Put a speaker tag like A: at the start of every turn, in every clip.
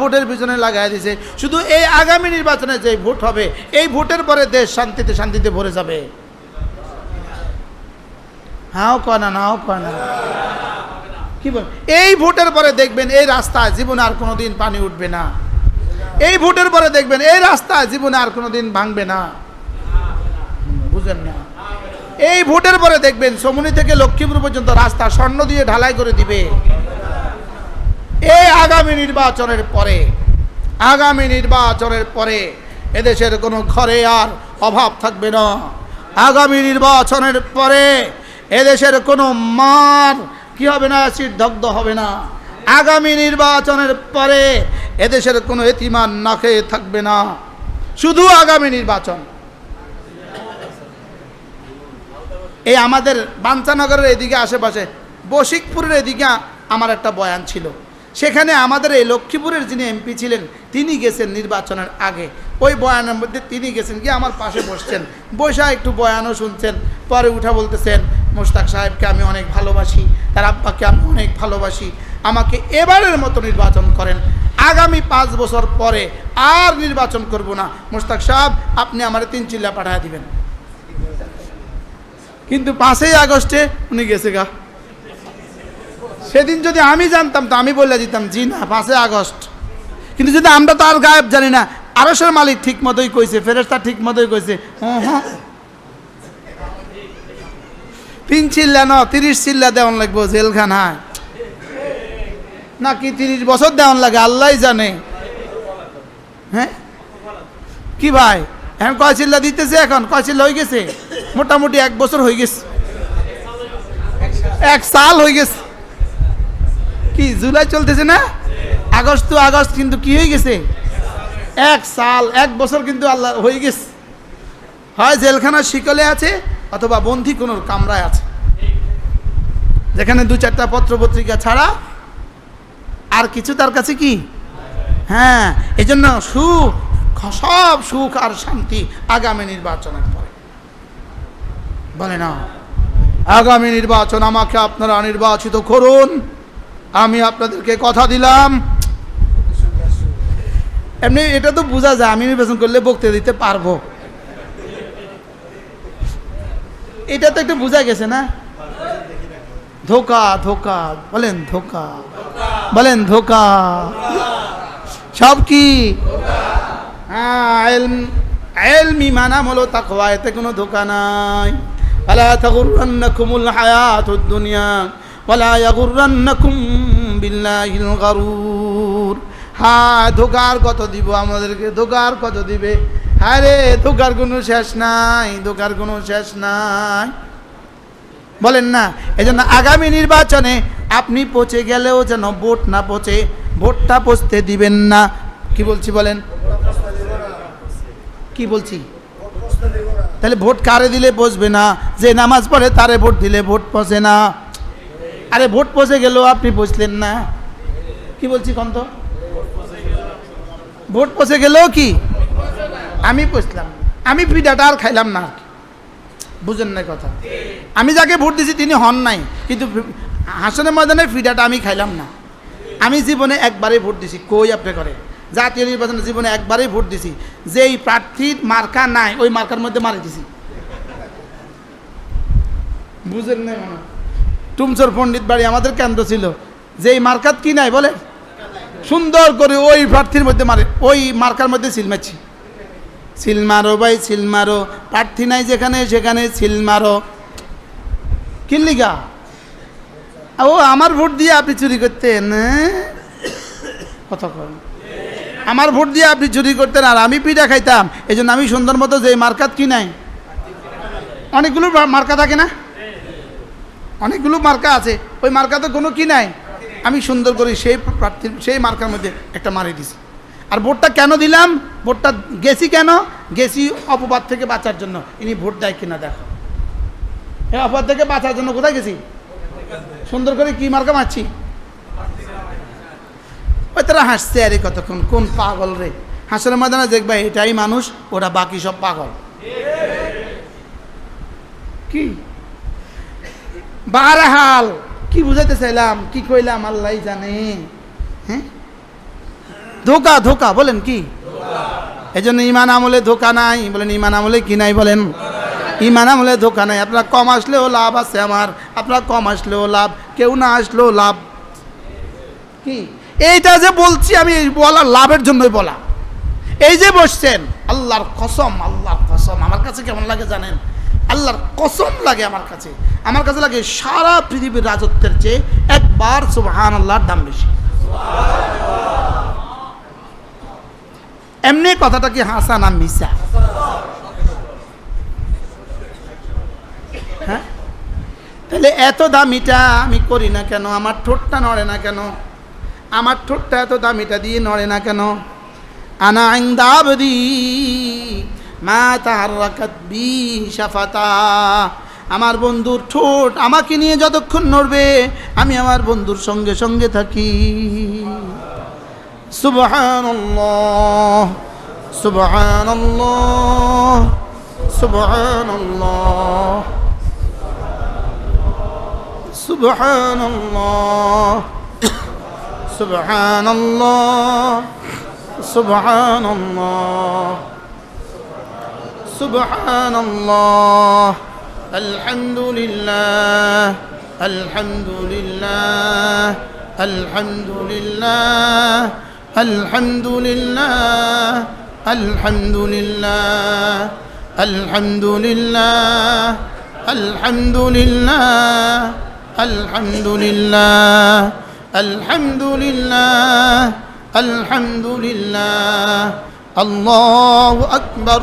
A: ভোটের পিছনে লাগাই দিছে। শুধু এই আগামী নির্বাচনে যে ভোট হবে, এই ভোটের পরে দেশ শান্তিতে শান্তিতে ভরে যাবে। হাও কয় না নাও কয় না। কি বল? এই ভোটের পরে দেখবেন এই রাস্তা জীবনে আর কোনোদিন পানি উঠবে না। এই ভোটের পরে দেখবেন এই রাস্তা জীবনে আর কোনোদিন ভাঙবে না। বুঝেন না? এই ভোটের পরে দেখবেন সমুনি থেকে লক্ষ্মীপুর পর্যন্ত রাস্তা স্বর্ণ দিয়ে ঢালাই করে দিবে। এই আগামী নির্বাচনের পরে, আগামী নির্বাচনের পরে এদেশের কোনো ঘরে আর অভাব থাকবে না। আগামী নির্বাচনের পরে এদেশের কোনো মার কি হবে না, সিট দগ্ধ হবে না। আগামী নির্বাচনের পরে এদেশের কোনো এতিমান না খেয়ে থাকবে না। শুধু আগামী নির্বাচন। এই আমাদের বাঞ্চানগরের এদিকে আশেপাশে, বশিকপুরের এদিকে আমার একটা বয়ান ছিল। সেখানে আমাদের এই লক্ষ্মীপুরের যিনি এমপি ছিলেন, তিনি গেছেন নির্বাচনের আগে। ওই বয়ানের মধ্যে তিনি গেছেন, গিয়ে আমার পাশে বসছেন। বসা একটু বয়ানও শুনছেন, পরে উঠা বলতেছেন, মোশতাক সাহেবকে আমি অনেক ভালোবাসি, তার আব্বাকে আমি অনেক ভালোবাসি, আমাকে এবারের মতো নির্বাচন করেন। আগামী পাঁচ বছর পরে আর নির্বাচন করব না। মোশতাক সাহেব, আপনি আমার তিন চিল্লা পাঠিয়ে দিবেন। কিন্তু পাঁচই আগস্টে উনি গেছে গা। সেদিন যদি আমি জানতাম, তো আমি বলে দিতাম, জি না, পাঁচই আগস্ট। কিন্তু যদি আমরা তো আর গায়েব জানি না, আরসের মালিক ঠিক মতোই কইছে ফেরেস্তা ঠিক মতোই কইছে হ্যাঁ হ্যাঁ। তিন চিল্লা ন, তিরিশ চিল্লা দেওয়ান লাগবো, জেলখানায়। নাকি তিরিশ বছর দেওয়ান লাগে, আল্লাহ জানে। হ্যাঁ? কি ভাই? এখন কয় চিল্লা দিতেছে এখন? কয় চিল্লা হয়ে গেছে? মোটামুটি এক বছর হয়ে গেছে। এক সাল হয়ে গেছে। কি, জুলাই চলতেছে না? আগস্ট তো আগস্ট, কিন্তু কি হয়ে গেছে? এক সাল, এক বছর কিন্তু আল্লাহ হয়ে গেছে। হয় জেলখানার শিকলে আছে, অথবা বন্দি কোনো কামরায় আছে। যেখানে দু চারটা পত্র পত্রিকা ছাড়া আর কিছু তার কাছে কি? হ্যাঁ এই জন্য সুখ, সব সুখ আর শান্তি আগামী নির্বাচনের পরে। বলে না। আগামী নির্বাচন আমাকে আপনারা নির্বাচিত করুন। আমি আপনাদেরকে কথা দিলাম। এমনি এটা তো বোঝা যায়, আমি নির্বাচন করলে বক্তৃতা দিতে পারব। এটা তো একটু বোঝা গেছে না? ধোকা ধোকা, বলেন ধোকা বলেন ধোকা। সব কি? হ্যাঁ হলো তাকওয়া, এতে কোনো ধোকা নাই। আলা তাগুররান্নাকুমুল হায়াতুদ দুনিয়া। ওয়ালা ইয়াগুররান্নাকুম বিল্লাহিল গারুর। হ্যাঁ ধোকার কত দিব আমাদেরকে, ধোকার কত দিবে? হ্যাঁ রে, ধোকার কোনো শেষ নাই, ধোকার কোনো শেষ নাই। বলেন না এই জন্য আগামী নির্বাচনে আপনি পচে গেলেও যেন ভোট না পচে ভোটটা পচতে দিবেন না। কি বলছি বলেন? কি বলছি? তাহলে ভোট কারে দিলে পচবে না? যে নামাজ পড়ে তারে ভোট দিলে ভোট পচে না। আরে ভোট পচে গেল আপনি পচলেন না। কি বলছি কন্ত? ভোট পচে গেলেও কি? আমি পচলাম আমি পিঠাটা আর খাইলাম না বুঝেন না কথা। আমি যাকে ভোট দিছি তিনি হন নাই। কিন্তু হাসনের ময়দানের ফিডাটা আমি খাইলাম না। আমি জীবনে একবারই ভোট দিছি। কই আপনি করে? জাতীয় নির্বাচনে জীবনে একবারই ভোট দিছি। যেই প্রার্থীর মার্কা নাই, ওই মার্কার মধ্যে মারি দিছি। বুঝেন না টুমচর পণ্ডিত বাড়ি আমাদের কেন্দ্র ছিল। যেই মার্কাত কি নাই বলে সুন্দর করে ওই প্রার্থীর মধ্যে মারে, ওই মার্কার মধ্যে সিল মারছি। সিল মারো ভাই, সিল মারো। প্রার্থী নাই যেখানে, সেখানে সিল মারো। কিল্লিগা ও, আমার ভোট দিয়ে আপনি চুরি করতেন? কথা আমার ভোট দিয়ে আপনি চুরি করতেন আর আমি পিঠা খাইতাম। এই আমি সুন্দর মতো যে মার্কাত কি নাই? অনেকগুলো মার্কা থাকে না? অনেকগুলো মার্কা আছে। ওই মার্কাতে কোনো কি নাই। আমি সুন্দর করে সেই প্রার্থীর, সেই মার্কার মধ্যে একটা মারি দিছি। আর ভোটটা কেন দিলাম? ভোটটা গেছি কেন? গেছি অপবাদ থেকে বাঁচার জন্য। ইনি ভোট দেয় কিনা দেখো। এই অপবাদ থেকে বাঁচার জন্য কোথায় গেছি? সুন্দর করে কি মার্কা মারছি? ওই তারা হাসছে, আরে কতক্ষণ, কোন পাগল রে? হাসনের ময়দানে দেখবে এটাই মানুষ, ওরা বাকি সব পাগল। কি? বারহাল। কি বুঝাইতে চাইলাম? কি কইলাম? আল্লাহ জানে। হ্যাঁ? ধোকা ধোকা বলেন কি? এই জন্য ইমান আমলে ধোকা নাই। বলেন ইমান আমলে কি নাই বলেন? ইমান আমলে ধোকা নাই। আপনার কম আসলেও লাভ আছে আমার। আপনার কম আসলেও লাভ। কেউ না আসলেও লাভ। কি? এইটা যে বলছি আমি বলা লাভের জন্যই বলা। এই যে বসছেন আল্লাহর কসম আল্লাহর কসম। আমার কাছে কেমন লাগে জানেন? আল্লাহর কসম লাগে আমার কাছে। আমার কাছে লাগে সারা পৃথিবীর রাজত্বের চেয়ে একবার সুবহান আল্লাহর দাম বেশি। এমনি কথাটা কি হাসা না মিসা হ্যাঁ? তাহলে এত দামিটা আমি করি না কেন? আমার ঠোঁটটা নড়ে না কেন? আমার ঠোঁটটা এত দামিটা দিয়ে নড়ে না কেন? আনা আইন আইন্দাবদি মা তাহার বি সাফাতা আমার বন্ধুর ঠোঁট আমাকে নিয়ে যতক্ষণ নড়বে, আমি আমার বন্ধুর সঙ্গে সঙ্গে থাকি। সুবহানাল্লাহ সুবহানাল্লাহ সুবহানাল্লাহ সুবহানাল্লাহ সুবহানাল্লাহ সুবহানাল্লাহ। সুবহানাল্লাহ আলহামদুলিল্লাহ আলহামদুলিল্লাহ আলহামদুলিল্লাহ আলহামদুলিল্লাহ আলহামদুলিল্লাহ আলহামদুলিল্লাহ আলহামদুলিল্লাহ আলহামদুলিল্লাহ আলহামদুলিল্লাহ আলহামদুলিল্লাহ আল্লাহু আকবার আল্লাহু আকবার আল্লাহু আকবার আল্লাহু আকবার আল্লাহু আকবার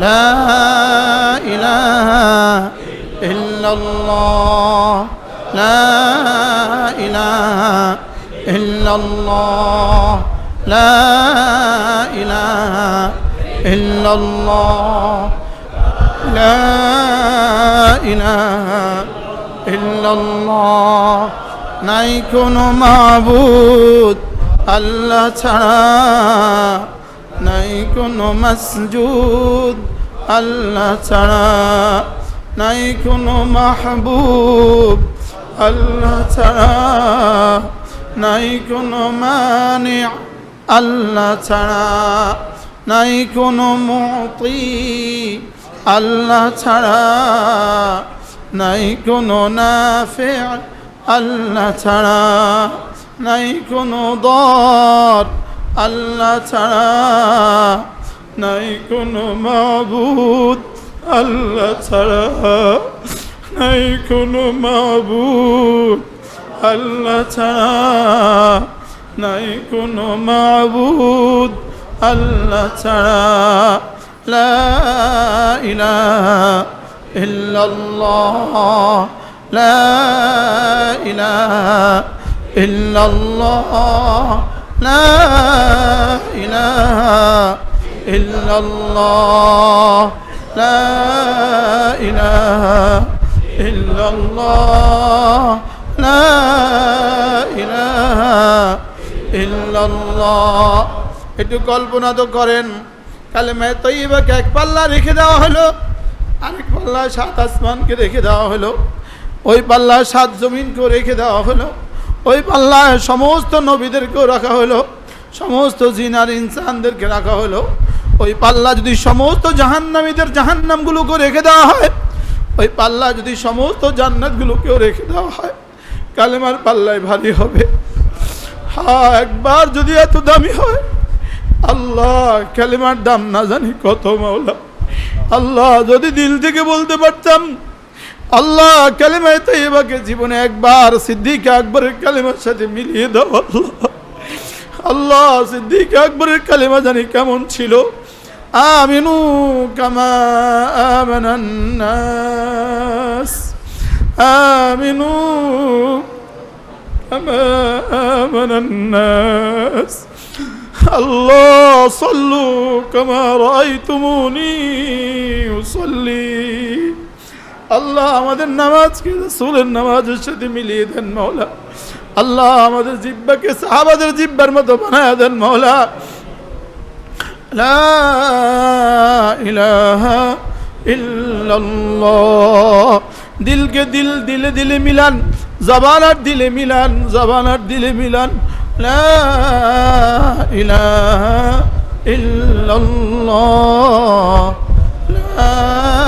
A: لا إله إلا الله لا إله إلا الله لا إله إلا الله لا إله إلا الله নাই কোনো মাবুদ আল্লাহ ছাড়া নাই কোনো মসজুদ আল্লাহ ছাড়া। নাই কোনো মাহবুব আল্লাহ ছাড়া। নাই কোনো মানে আল্লাহ ছাড়া। নাই কোনো মতি আল্লাহ ছাড়া। নাই কোনো নাফে আল্লাহ ছাড়া। নাই কোনো দর আল্লাহ ছাড়া নাই কোনো মাবুদ। আল্লাহ ছাড়া নাই কোনো মাবুদ। আল্লাহ ছাড়া নাই কোনো মাবুদ। আল্লাহ ছাড়া লা ইলাহা ইল্লাল্লাহ। লা ইলাহা ইল্লাল্লাহ। لا إله إلا الله لا إله إلا الله لا إله إلا الله একটু কল্পনা তো করেন কালেমায় তৈবাকে এক পাল্লা রেখে দেওয়া হলো আরেক পাল্লা সাত আসমানকে রেখে দেওয়া হলো ওই পাল্লা সাত জমিনকেও রেখে দেওয়া হলো ওই পাল্লায় সমস্ত নবীদেরকেও রাখা হলো, সমস্ত জিনার ইনসানদেরকে রাখা হলো। ওই পাল্লা যদি সমস্ত জাহান্নামীদের জাহান্নামগুলোকে রেখে দেওয়া হয়, ওই পাল্লা যদি সমস্ত জান্নাতগুলোকেও রেখে দেওয়া হয়, কালেমার পাল্লায় ভারী হবে। হ্যাঁ একবার যদি এত দামি হয়, আল্লাহ, কালিমার দাম না জানি কত মাওলা। আল্লাহ, যদি দিল থেকে বলতে পারতাম আল্লাহ কালিমায় তাইবাকে জীবনে একবার, সিদ্দিক আকবরের কালিমার সাথে মিলিয়ে দাও আল্লাহ। আল্লাহ সিদ্দিক আকবরের কালিমা জানি কেমন ছিল? আমিনু কামা আমানান্নাস আমিনু কামা আমানান্নাস আল্লাহ সল্লু কামা রাইতুমুনি উসল্লি। আল্লাহ আমাদের নামাজকে রসুলের নামাজের সাথে মিলিয়ে দেন মৌলা আল্লাহ আমাদের জিব্বাকে সাহাবাদের জিব্বার মতো বানায় দেন মৌলা দিলকে দিল, দিলে দিলে মিলান। জবান আর দিলে মিলান, জবান আর দিলে মিলান। ইলাহা ইল্লাল্লাহ। লা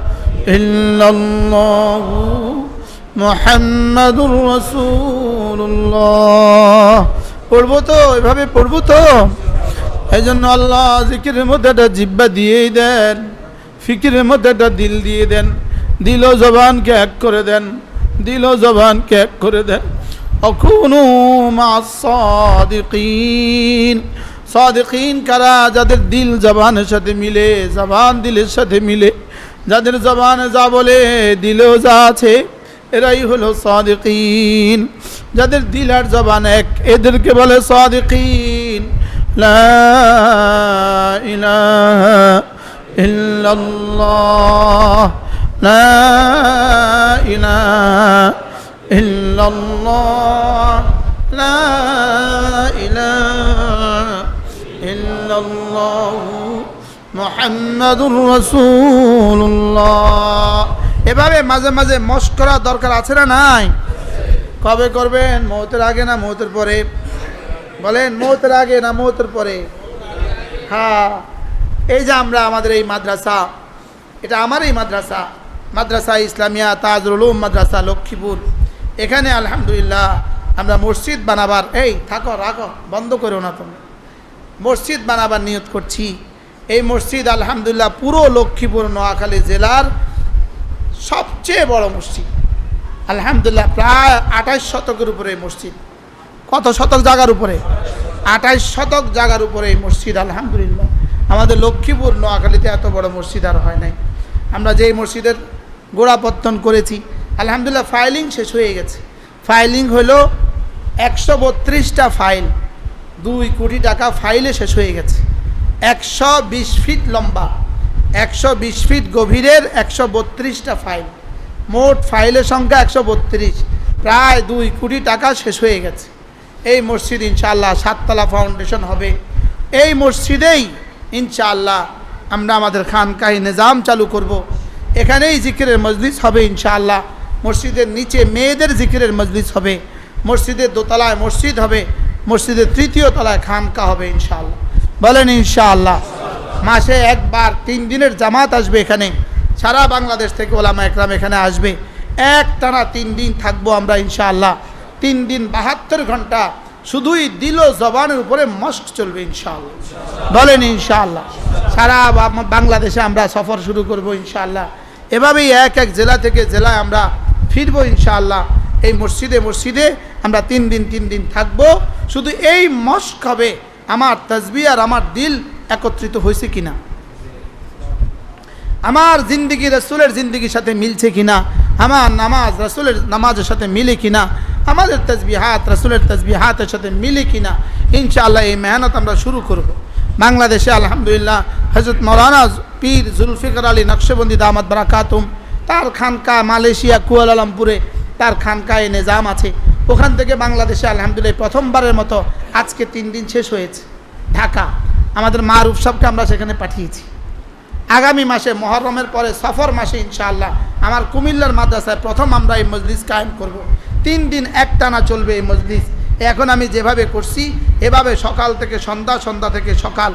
A: লা ইলাহা ইল্লাল্লাহ মুহাম্মাদুর রাসূলুল্লাহ। পড়ব তো, এভাবে পড়ব তো। এই জন্য আল্লাহ জিকিরের মধ্যে একটা জিব্বা দিয়েই দেন, ফিকিরের মধ্যে একটা দিল দিয়ে দেন, দিল জবানকে এক করে দেন, দিল জবানকে এক করে দেন। অকুনু মা সাদিকিন। সাদিকিন কারা? যাদের দিল জবানের সাথে মিলে, জবান দিলের সাথে মিলে। যাদের জবানে যা বলে দিলেও যা আছে, এরাই হলো সাদিকিন। যাদের দিল আর জবান এক, এদেরকে বলে সাদিকিন। লা ইল্লাল্লাহ। মোহাম্মদুর রসুল্লাহ এভাবে মাঝে মাঝে মশ করা দরকার আছে না নাই? কবে করবেন? মৌতের আগে না মৌতের পরে? বলেন, মৌতের আগে না মৌতের পরে? হ্যাঁ এই যে আমরা আমাদের এই মাদ্রাসা, এটা আমার এই মাদ্রাসা মাদ্রাসা ইসলামিয়া তাজরুল মাদ্রাসা লক্ষ্মীপুর। এখানে আলহামদুলিল্লাহ আমরা মসজিদ বানাবার, এই, থাকো, রাখো, বন্ধ করো না তুমি। মসজিদ বানাবার নিয়ত করছি। এই মসজিদ আলহামদুলিল্লাহ পুরো লক্ষ্মীপুর, নোয়াখালী জেলার সবচেয়ে বড় মসজিদ। আলহামদুলিল্লাহ প্রায় আঠাশ শতকের উপরে এই মসজিদ। কত শতক জায়গার উপরে? আঠাইশ শতক জায়গার উপরে এই মসজিদ, আলহামদুলিল্লাহ। আমাদের লক্ষ্মীপুর, নোয়াখালীতে এত বড় মসজিদ আর হয় নাই। আমরা যেই মসজিদের গোড়াপত্তন করেছি, আলহামদুলিল্লাহ ফাইলিং শেষ হয়ে গেছে। ফাইলিং হলো একশো বত্রিশটা ফাইল। দুই কোটি টাকা ফাইলে শেষ হয়ে গেছে। একশো বিশ ফিট লম্বা, একশো বিশ ফিট গভীরের একশো বত্রিশটা ফাইল মোট ফাইলের সংখ্যা একশো বত্রিশ। প্রায় দুই কোটি টাকা শেষ হয়ে গেছে। এই মসজিদ ইনশাআল্লাহ সাততলা ফাউন্ডেশন হবে। এই মসজিদেই ইনশাআল্লাহ আমরা আমাদের খানকাহি নিজাম চালু করব। এখানেই জিকিরের মজলিস হবে ইনশাআল্লাহ। মসজিদের নিচে মেয়েদের জিকিরের মজলিস হবে। মসজিদের দোতলায় মসজিদ হবে। মসজিদের তৃতীয় তলায় খানকা হবে ইনশাআল্লাহ। বলেন ইনশাআল্লাহ, মাসে একবার তিন দিনের জামাত আসবে এখানে। সারা বাংলাদেশ থেকে ওলামা একরাম এখানে আসবে। এক টানা তিন দিন থাকব আমরা ইনশাআল্লাহ। তিন দিন বাহাত্তর ঘণ্টা শুধুই দিল জবানের উপরে মস্ক চলবে ইনশাআল্লাহ। বলেন ইনশাআল্লাহ, সারা বাংলাদেশে আমরা সফর শুরু করব ইনশাআল্লাহ। এভাবেই এক এক জেলা থেকে জেলায় আমরা ফিরবো ইনশাআল্লাহ। এই মসজিদে মসজিদে আমরা তিন দিন তিন দিন থাকব। শুধু এই মস্ক হবে আমার তসবি আর আমার দিল একত্রিত হয়েছে কিনা? আমার জিন্দগি রসুলের জিন্দগির সাথে মিলছে কিনা? আমার নামাজ রসুলের নামাজের সাথে মিলে কিনা? আমাদের তসবিহাত রসুলের তসবিহাতের সাথে মিলে কিনা? ইনশাআল্লাহ এই মেহনত আমরা শুরু করব। বাংলাদেশে আলহামদুলিল্লাহ হজরত মৌলানা পীর জুলফিকর আলী নকশবন্দি দামাত বারাকাতুম, তার খানকা মালয়েশিয়া কুয়ালালামপুরে তার খানকায় নিজাম আছে। ওখান থেকে বাংলাদেশে আলহামদুলিল্লাহ প্রথমবারের মতো আজকে তিন দিন শেষ হয়েছে। ঢাকা, আমাদের মারুফ সাহকে আমরা সেখানে পাঠিয়েছি। আগামী মাসে মহরমের পরে সফর মাসে ইনশাআল্লাহ আমার কুমিল্লার মাদ্রাসায় প্রথম আমরা এই মজলিস কায়েম করব। তিন দিন একটানা চলবে এই মজলিস। এখন আমি যেভাবে করছি, এভাবে সকাল থেকে সন্ধ্যা সন্ধ্যা থেকে সকাল,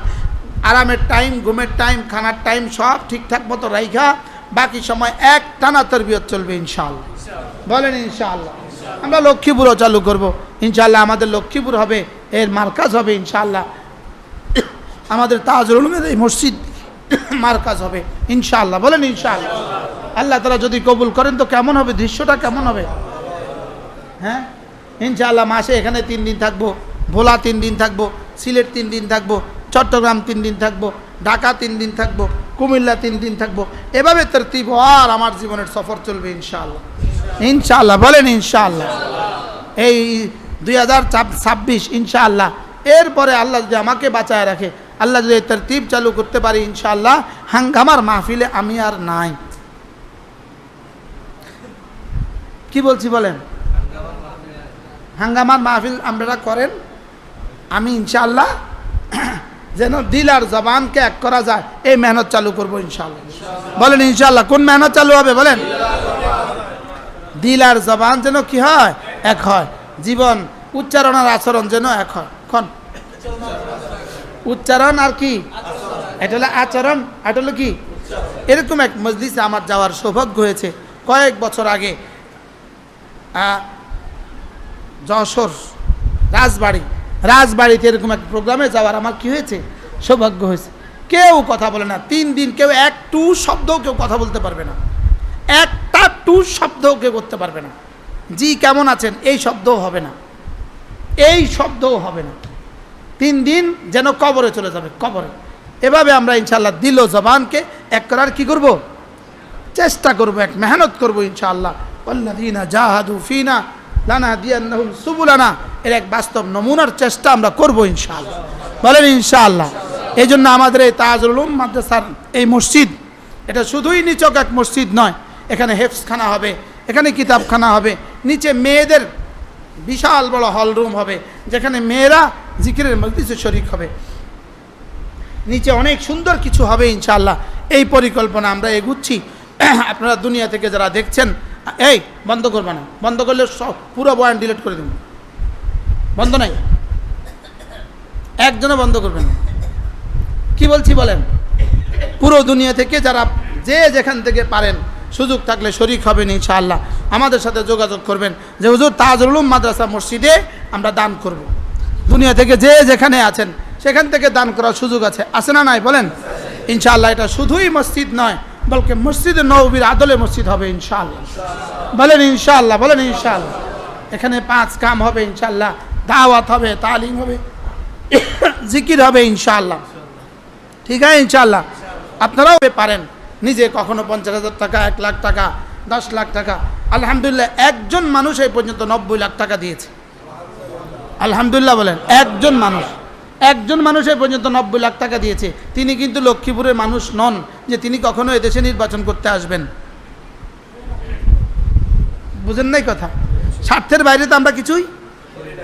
A: আরামের টাইম, ঘুমের টাইম, খানার টাইম সব ঠিকঠাক মতো রাইখা, বাকি সময় এক টানা তরবিয়ত চলবে ইনশাআল্লাহ। বলেন ইনশাআল্লাহ। আমরা লক্ষ্মীপুরও চালু করব। ইনশাল্লাহ আমাদের লক্ষ্মীপুর হবে, এর মার্কাজ হবে ইনশাল্লাহ আমাদের উলুমের এই মসজিদ মার্কাজ হবে, ইনশাআল্লাহ। বলেন ইনশাআল্লাহ। আল্লাহ তালা যদি কবুল করেন তো কেমন হবে? দৃশ্যটা কেমন হবে? হ্যাঁ? ইনশাআল্লাহ মাসে এখানে তিন দিন থাকব, ভোলা তিন দিন থাকব, সিলেট তিন দিন থাকব, চট্টগ্রাম তিন দিন থাকব, ঢাকা তিন দিন থাকব, কুমিল্লা তিন দিন থাকব। এভাবে তরতিব আর আমার জীবনের সফর চলবে ইনশাআল্লাহ। ইনশাআল্লাহ, বলেন ইনশাআল্লাহ। এই দুই হাজার ছাব্বিশ, ইনশাআল্লাহ। এরপরে আল্লাহ যদি আমাকে বাঁচায় রাখে, আল্লাহ যদি তরতিব চালু করতে পারি, ইনশাআল্লাহ, হাঙ্গামার মাহফিলে আমি আর নাই। কি বলছি বলেন? হাঙ্গামার মাহফিল আপনারা করেন, আমি ইনশাআল্লাহ যেন দিল আর জবানকে এক করা যায়, এই মেহনত চালু করব ইনশাআল্লাহ। বলেন ইনশাআল্লাহ, কোন মেহনত চালু হবে বলেন? দিল আর জবান যেন কি হয়? এক হয়। জীবন উচ্চারণ আর আচরণ যেন এক হয়। খন উচ্চারণ আর কি? এটা হলো আচরণ এটা হলো কি? এরকম এক মজলিসে আমার যাওয়ার সৌভাগ্য হয়েছে। কয়েক বছর আগে যশোর রাজবাড়ি, রাজবাড়িতে এরকম এক প্রোগ্রামে যাওয়ার আমার কি হয়েছে? সৌভাগ্য হয়েছে। কেউ কথা বলে না। তিন দিন কেউ এক টু শব্দও কেউ কথা বলতে পারবে না। একটা টু শব্দও কেউ করতে পারবে না। জি, কেমন আছেন? এই শব্দও হবে না। এই শব্দও হবে না। তিন দিন যেন কবরে চলে যাবে, কবরে। এভাবে আমরা ইনশাল্লাহ দিল জবানকে এক করার কি করব? চেষ্টা করব, এক মেহনত করব ইনশাআল্লাহ। আল্লাদিনা জাহাদু ফিনা লানা দিয়ান্নাহুম সুবুলানা। এর এক বাস্তব নমুনার চেষ্টা আমরা করব ইনশাআল্লাহ। বলেন ইনশাআল্লাহ। এই জন্য আমাদের এই তাজুল উলুম মাদ্রাসার এই মসজিদ, এটা শুধুই নিচক এক মসজিদ নয় এখানে হেফসখানা হবে, এখানে কিতাবখানা হবে, নিচে মেয়েদের বিশাল বড় হল রুম হবে, যেখানে মেয়েরা জিকিরের মজলিসে শরিক হবে। নিচে অনেক সুন্দর কিছু হবে ইনশাআল্লাহ। এই পরিকল্পনা আমরা এগুচ্ছি। আপনারা দুনিয়া থেকে যারা দেখছেন, এই বন্ধ করবে না। বন্ধ করলে সব পুরো বয়ান ডিলিট করে দেবেন বন্ধ নাই? একজনও বন্ধ করবেন না। কি বলছি বলেন? পুরো দুনিয়া থেকে যারা যে যেখান থেকে পারেন সুযোগ থাকলে শরিক হবেন ইনশাআল্লাহ। আমাদের সাথে যোগাযোগ করবেন যে, হুজুর তাজুল মাদ্রাসা মসজিদে আমরা দান করব। দুনিয়া থেকে যে যেখানে আছেন, সেখান থেকে দান করার সুযোগ আছে। আছে না নাই? বলেন। ইনশাআল্লাহ, এটা শুধুই মসজিদ নয়, বলকে মসজিদে নবীর আদলে মসজিদ হবে ইনশাআল্লাহ। বলেন ইনশাআল্লাহ বলেন ইনশাআল্লাহ। এখানে পাঁচ কাম হবে ইনশাআল্লাহ। দাওয়াত হবে, তালিম হবে, জিকির হবে ইনশাআল্লাহ। ঠিক আছে ইনশাআল্লাহ? আপনারাও পারেন। নিজে কখনো পঞ্চাশ হাজার টাকা, এক লাখ টাকা, দশ লাখ টাকা। আলহামদুলিল্লাহ, একজন মানুষ এই পর্যন্ত নব্বই লাখ টাকা দিয়েছে। আলহামদুলিল্লাহ বলেন, একজন মানুষ একজন মানুষ এই পর্যন্ত নব্বই লাখ টাকা দিয়েছে। তিনি কিন্তু লক্ষ্মীপুরের মানুষ নন, যে তিনি কখনো এদেশে নির্বাচন করতে আসবেন। বুঝেন নাই কথা? স্বার্থের বাইরে তো আমরা কিছুই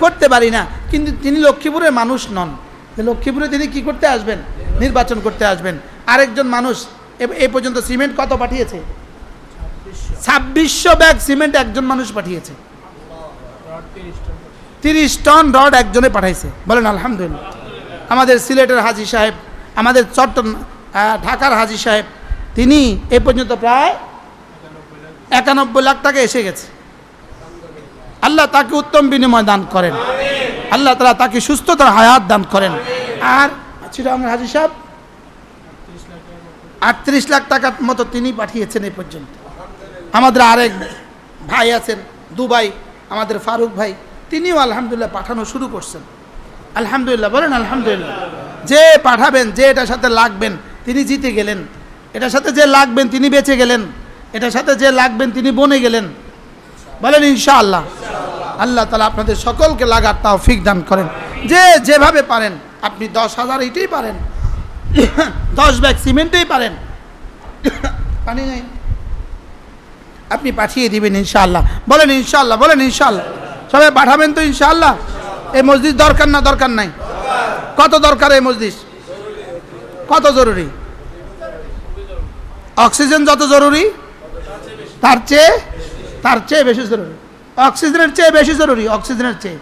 A: করতে পারি না। কিন্তু তিনি লক্ষ্মীপুরের মানুষ নন। লক্ষ্মীপুরে তিনি কি করতে আসবেন? নির্বাচন করতে আসবেন। আরেকজন মানুষ এ- পর্যন্ত সিমেন্ট কত পাঠিয়েছে? ছাব্বিশশো ব্যাগ সিমেন্ট একজন মানুষ পাঠিয়েছে। তিরিশ টন রড একজনে পাঠাইছে। বলেন, আলহামদুলিল্লাহ। আমাদের সিলেটের হাজি সাহেব, আমাদের চট্ট ঢাকার হাজি সাহেব, তিনি এ পর্যন্ত প্রায় একানব্বই লাখ টাকা এসে গেছে। আল্লাহ তাকে উত্তম বিনিময় দান করেন। আল্লাহ তালা তাকে সুস্থতার হায়াত দান করেন। আর চিরাঙ্গের হাজি সাহেব আটত্রিশ লাখ টাকার মতো তিনি পাঠিয়েছেন এই পর্যন্ত। আমাদের আরেক ভাই আছেন, দুবাই, আমাদের ফারুক ভাই, তিনিও আলহামদুলিল্লাহ পাঠানো শুরু করছেন। আলহামদুলিল্লাহ, বলেন আলহামদুলিল্লাহ। যে পাঠাবেন, যে এটার সাথে লাগবেন, তিনি জিতে গেলেন। এটার সাথে যে লাগবেন, তিনি বেঁচে গেলেন। এটার সাথে যে লাগবেন, তিনি বনে গেলেন। বলেন ইনশাআল্লাহ। আল্লাহ তালা আপনাদের সকলকে লাগার তাও ফিক দান করেন। যে যেভাবে পারেন, আপনি দশ হাজার ইটেই পারেন। দশ ব্যাগ সিমেন্টেই পারেন। পানি নেই। আপনি পাঠিয়ে দিবেন ইনশাআল্লাহ। বলেন ইনশাআল্লাহ বলেন ইনশাআল্লাহ। সবাই পাঠাবেন তো ইনশাআল্লাহ? এই মসজিদ দরকার না, দরকার নাই? কত দরকার এই মসজিদ? কত জরুরি? অক্সিজেন যত জরুরি? তার চেয়ে তার চেয়ে বেশি জরুরি। অক্সিজেনের চেয়ে বেশি জরুরি, অক্সিজেনের চেয়ে।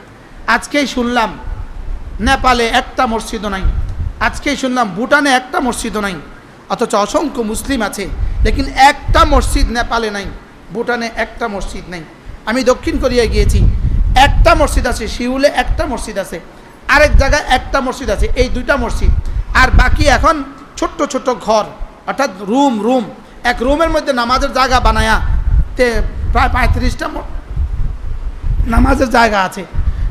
A: আজকেই শুনলাম, নেপালে একটা মসজিদও নাই। আজকেই শুনলাম ভুটানে একটা মসজিদও নাই, অথচ অসংখ্য মুসলিম আছে, লেকিন একটা মসজিদ নেপালে নাই, ভুটানে একটা মসজিদ নাই। আমি দক্ষিণ কোরিয়ায় গিয়েছি, একটা মসজিদ আছে শিউলে একটা মসজিদ আছে, আরেক জায়গায় একটা মসজিদ আছে, এই দুইটা মসজিদ। আর বাকি এখন ছোট্ট ছোট্ট ঘর, অর্থাৎ রুম রুম। এক রুমের মধ্যে নামাজের জায়গা বানায়া তে প্রায় পঁয়ত্রিশটা নামাজের জায়গা আছে।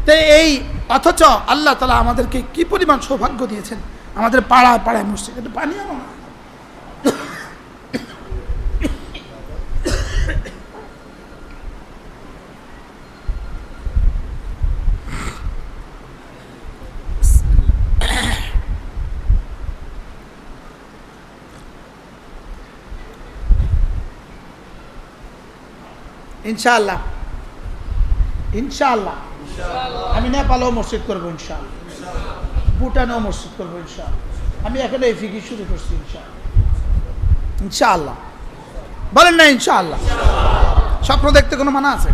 A: তো এই, অথচ আল্লাহ তালা আমাদেরকে কি পরিমাণ সৌভাগ্য দিয়েছেন? আমাদের পাড়ায় পাড়ায় মসজিদ। একটু পানি না? ইনশাআল্লাহ। ইনশাআল্লাহ। আমি নেপালেও মসজিদ করব ইনশাআল্লাহ। ভুটানেও মসজিদ করব ইনশাআল্লাহ। আমি এখন এই ফিকি শুরু করছি ইনশাআল্লাহ। ইনশাআল্লাহ। বলেন না ইনশাআল্লাহ। স্বপ্ন দেখতে কোনো মানা আছে?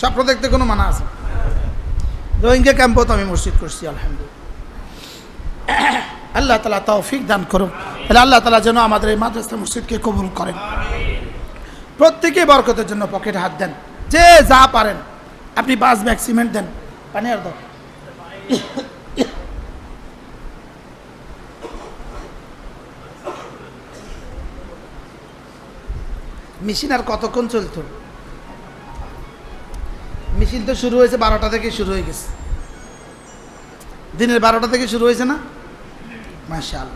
A: স্বপ্ন দেখতে কোনো মানা আছে? রোহিঙ্গা ক্যাম্পও তো আমি মসজিদ করছি, আলহামদুলিল্লাহ। আল্লাহ তালা তৌফিক দান করুন তাহলে আল্লাহ তালা যেন আমাদের এই মাদ্রাসা মসজিদকে কবুল করেন। প্রত্যেকে বরকতের জন্য পকেটে হাত দেন। যে যা পারেন। আপনি পাঁচ ব্যাগ সিমেন্ট দেন। পানি আর দাও। মেশিন আর কতক্ষণ চলতো? মেশিন তো শুরু হয়েছে বারোটা থেকে শুরু হয়ে গেছে। দিনের বারোটা থেকে শুরু হয়েছে না? মাশাল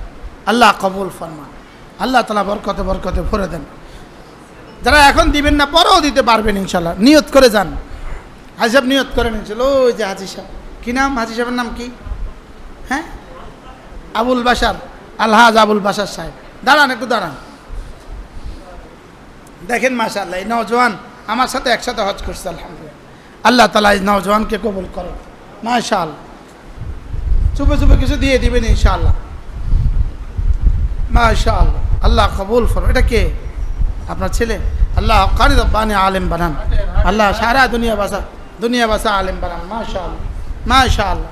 A: আল্লাহ কবুল ফরমান। আল্লাহ তালা বরকতে বরকতে ভরে দেন। যারা এখন দিবেন না, পরেও দিতে পারবেন ইনশাল্লাহ নিয়ত করে যান। হাজি সাহেব নিয়ত করেন ইনশাল্লাহ ওই যে হাজি সাহেব। কী নাম? হাজি সাহেবের নাম কি? হ্যাঁ? আবুল বাসার আলহাজ আবুল বাসার সাহেব। দাঁড়ান, একটু দাঁড়ান। দেখেন মাশাল্লাহ এই নওজোয়ান আমার সাথে একসাথে হজ করছে, আলহামদুলিল্লাহ। আল্লাহ তালা এই নওজোয়ানকে কবুল করেন মাশাল চুপে চুপে কিছু দিয়ে দিবেন ইনশাআল্লাহ। মাশাআল্লাহ। আল্লাহ কবুল ফর এটা কে? আপনার ছেলে? আল্লাহ কারি রব্বানি আলেম বানান। আল্লাহ সারা দুনিয়া বাসা দুনিয়া বাসা আলেম বানান। মাশা আল্লাহ মাশা আল্লাহ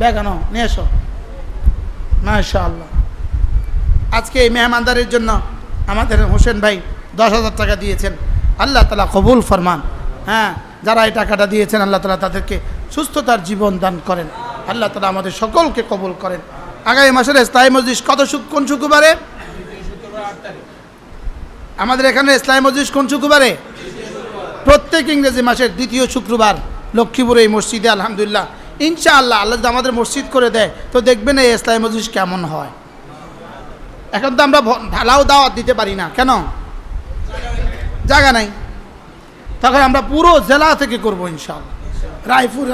A: বেগানো নিয়ে এসো। মাশা আল্লাহ আজকে এই মেহমানদারির জন্য আমাদের হোসেন ভাই দশ হাজার টাকা দিয়েছেন। আল্লাহ তালা কবুল ফরমান। হ্যাঁ যারা এই টাকাটা দিয়েছেন, আল্লাহ তালা তাদেরকে সুস্থতার জীবন দান করেন। আল্লাহ তালা আমাদের সকলকে কবুল করেন। আগামী মাসের স্থায়ী মসজিদ কত কোন শুক্রবারে? আমাদের এখানে ইসলামী মসজিদ কোন শুক্রবারে? প্রত্যেক ইংরেজি মাসের দ্বিতীয় শুক্রবার লক্ষ্মীপুরে এই মসজিদে, আলহামদুলিল্লাহ। ইনশাআল্লাহ, আল্লাহ আল্লাহ যদি আমাদের মসজিদ করে দেয়, তো দেখবেন এই ইসলামী মসজিদ কেমন হয়। এখন তো আমরা ঢালাও দাওয়াত দিতে পারি না। কেন? জায়গা নাই। তখন আমরা পুরো জেলা থেকে করব ইনশাল্লাহ রায়পুর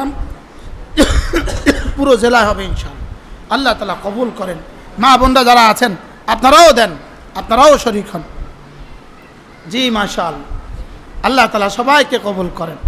A: পুরো জেলায় হবে ইনশাল্লাহ আল্লাহ তালা কবুল করেন। মা বোনরা যারা আছেন, আপনারাও দেন। আপনারাও শরিক হন। জি মাশাল আল্লাহ তালা সবাইকে কবুল করেন।